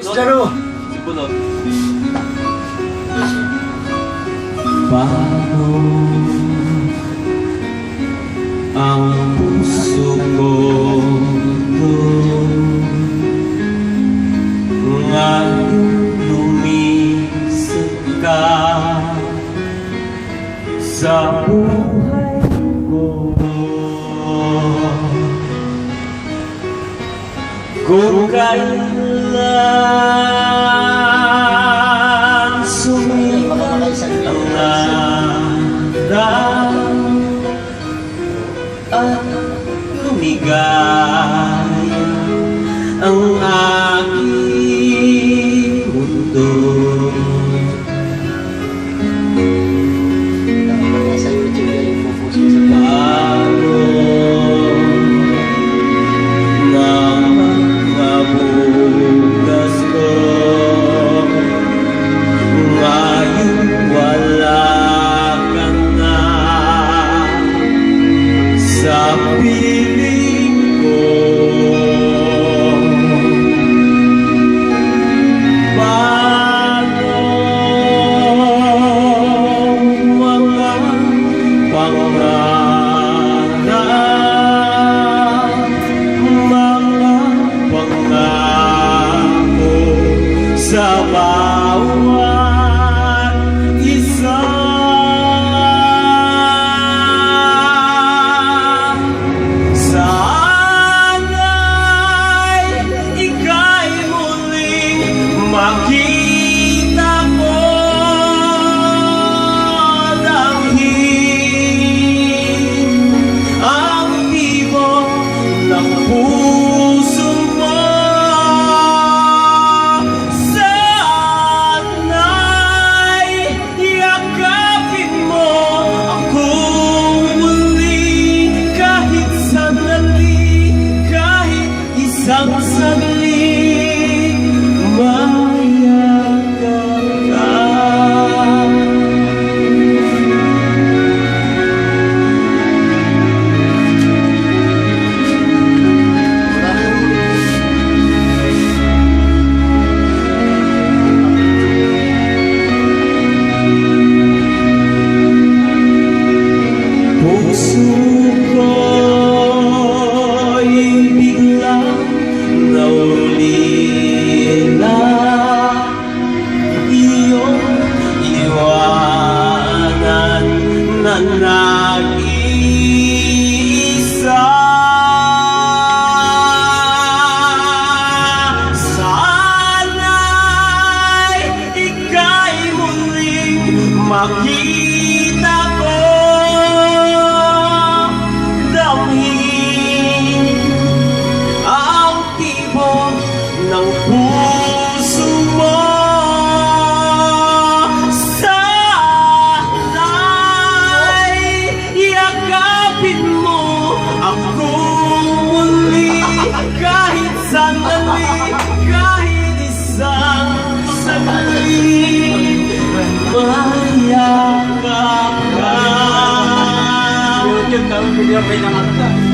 Laro! Bunot. Paano ang puso ko ngayon lumisip ka sa buhay ko kung kailan sumikat ang araw at lumigaya ang aking yansa makita ko Damhin ang tibok ng puso mo. Sana'y yakapin mo ako muli Kahit sandali, Yıl kalın biliyor beyden adı.